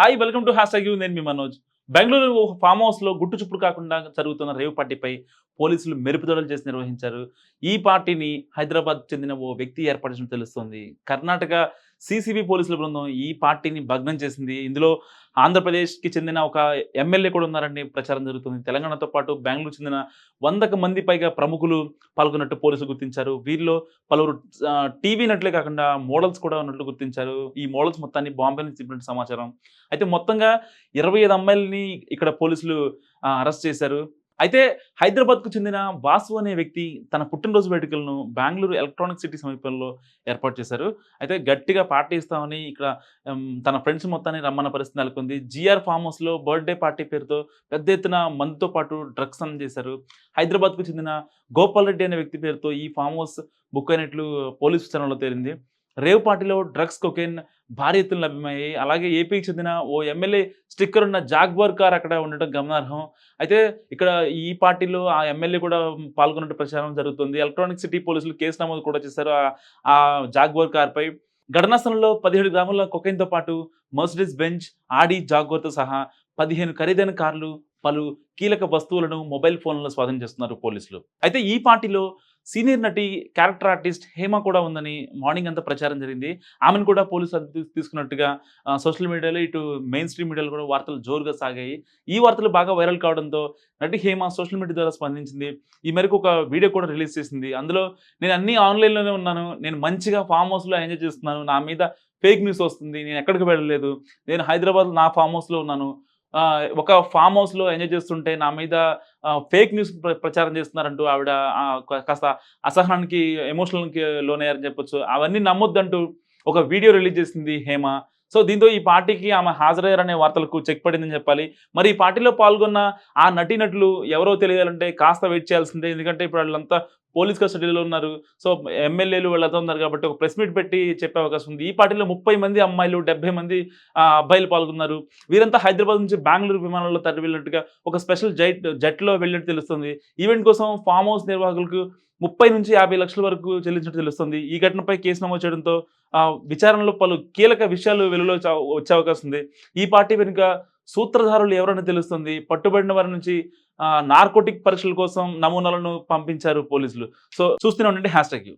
Hi welcome to hash you. నేను మీ మనోజ్. బెంగళూరు ఓ ఫామ్ హౌస్లో గుట్టు చుప్పుడు కాకుండా జరుగుతున్న రేవు పార్టీపై పోలీసులు మెరుపుదొడలు చేసి నిర్వహించారు. ఈ పార్టీని హైదరాబాద్ చెందిన ఓ వ్యక్తి ఏర్పాటు తెలుస్తోంది. కర్ణాటక సిసిబి పోలీసుల బృందం ఈ పార్టీని భగ్నం చేసింది. ఇందులో ఆంధ్రప్రదేశ్కి చెందిన ఒక ఎమ్మెల్యే కూడా ఉన్నారని ప్రచారం జరుగుతుంది. తెలంగాణతో పాటు బెంగళూరు చెందిన వందకు మంది పైగా ప్రముఖులు పాల్గొన్నట్టు పోలీసులు గుర్తించారు. వీరిలో పలువురు టీవీ నటులే కాకుండా మోడల్స్ కూడా ఉన్నట్లు గుర్తించారు. ఈ మోడల్స్ మొత్తాన్ని బాంబే నుంచి చెప్పినట్టు సమాచారం. అయితే మొత్తంగా ఇరవై ఐదు అమ్మాయిలని ఇక్కడ పోలీసులు అరెస్ట్ చేశారు. అయితే హైదరాబాద్కు చెందిన వాసు అనే వ్యక్తి తన పుట్టినరోజు వేడుకలను బెంగళూరు ఎలక్ట్రానిక్ సిటీ సమీపంలో ఏర్పాటు చేశారు. అయితే గట్టిగా పార్టీ ఇస్తామని ఇక్కడ తన ఫ్రెండ్స్ మొత్తాన్ని రమ్మన్న పరిస్థితి నెలకొంది. జిఆర్ ఫామ్ హౌస్లో బర్త్డే పార్టీ పేరుతో పెద్ద ఎత్తున మందుతో పాటు డ్రగ్స్ అని చేశారు. హైదరాబాద్కు చెందిన గోపాల్ రెడ్డి అనే వ్యక్తి పేరుతో ఈ ఫామ్ హౌస్ బుక్ అయినట్లు పోలీసు విచారణలో తేలింది. రేవ్ పార్టీలో డ్రగ్స్ కొకేన్ భారీ ఎత్తున లభ్యమయ్యాయి. అలాగే ఏపీకి చెందిన ఓ ఎమ్మెల్యే స్టిక్కర్ ఉన్న జాగ్బర్ కార్ అక్కడ ఉండటం గమనార్హం. అయితే ఇక్కడ ఈ పార్టీలో ఆ ఎమ్మెల్యే కూడా పాల్గొన్నట్టు ప్రచారం జరుగుతుంది. ఎలక్ట్రానిక్ సిటీ పోలీసులు కేసు నమోదు కూడా చేశారు. ఆ- జాగ్బర్ కార్పై ఘటనా స్థలంలో పదిహేడు గ్రాముల కొకైన్తో పాటు మర్సిడీస్ బెంచ్ ఆడి జాగ్వర్తో సహా పదిహేను ఖరీదైన కార్లు పలు కీలక వస్తువులను మొబైల్ ఫోన్లను స్వాధీనం చేస్తున్నారు పోలీసులు. అయితే ఈ పార్టీలో సీనియర్ నటి క్యారెక్టర్ ఆర్టిస్ట్ హేమ కూడా ఉందని మార్నింగ్ అంతా ప్రచారం జరిగింది. ఆమెను కూడా పోలీసు తీసుకున్నట్టుగా సోషల్ మీడియాలో ఇటు మెయిన్ స్ట్రీమ్ మీడియాలో కూడా వార్తలు జోరుగా సాగాయి. ఈ వార్తలు బాగా వైరల్ కావడంతో నటి హేమ సోషల్ మీడియా ద్వారా స్పందించింది. ఈ మేరకు ఒక వీడియో కూడా రిలీజ్ చేసింది. అందులో నేను అన్ని ఆన్లైన్లోనే ఉన్నాను. నేను మంచిగా ఫామ్ హౌస్లో ఎంజాయ్ చేస్తున్నాను. నా మీద ఫేక్ న్యూస్ వస్తుంది. నేను ఎక్కడికి వెళ్ళలేదు. నేను హైదరాబాద్ నా ఫామ్ హౌస్లో ఉన్నాను. ఒక ఫామ్ హౌస్లో ఎంజాయ్ చేస్తుంటే నా మీద ఫేక్ న్యూస్ ప్ర- ప్రచారం చేస్తున్నారంటూ ఆవిడ కాస్త అసహనానికి ఎమోషనల్కి లోనయ్యారని చెప్పొచ్చు. అవన్నీ నమ్మొద్దంటూ ఒక వీడియో రిలీజ్ చేసింది హేమ. సో దీంతో ఈ పార్టీకి ఆమె హాజరయ్యారనే వార్తలకు చెక్ పడిందని చెప్పాలి. మరి ఈ పార్టీలో పాల్గొన్న ఆ నటీనటులు ఎవరో తెలియాలంటే కాస్త వెయిట్ చేయాల్సిందే. ఎందుకంటే ఇప్పుడు వాళ్ళంతా పోలీస్ కస్టడీలో ఉన్నారు. సో ఎమ్మెల్యేలు వాళ్ళతో ఉన్నారు కాబట్టి ఒక ప్రెస్ మీట్ పెట్టి చెప్పే అవకాశం ఉంది. ఈ పార్టీలో ముప్పై మంది అమ్మాయిలు డెబ్బై మంది అబ్బాయిలు పాల్గొన్నారు. వీరంతా హైదరాబాద్ నుంచి బెంగళూరు విమానంలో తరలి వెళ్ళినట్టుగా ఒక స్పెషల్ జైట్ జెట్లో వెళ్ళినట్టు తెలుస్తుంది. ఈవెంట్ కోసం ఫామ్ హౌస్ నిర్వాహకులకు ముప్పై నుంచి యాభై లక్షల వరకు చెల్లించినట్టు తెలుస్తుంది. ఈ ఘటనపై కేసు నమోదు చేయడంతో విచారణలో పలు కీలక విషయాలు వెలుగులో వచ్చే అవకాశం ఉంది. ఈ పార్టీ వెనుక సూత్రధారులు ఎవరని తెలుస్తుంది? పట్టుబడిన వారి నుంచి నార్కోటిక్ పరీక్షల కోసం నమూనాలను పంపించారు పోలీసులు. సో చూస్తూనే ఉండండి హ్యాష్ ట్యాగ్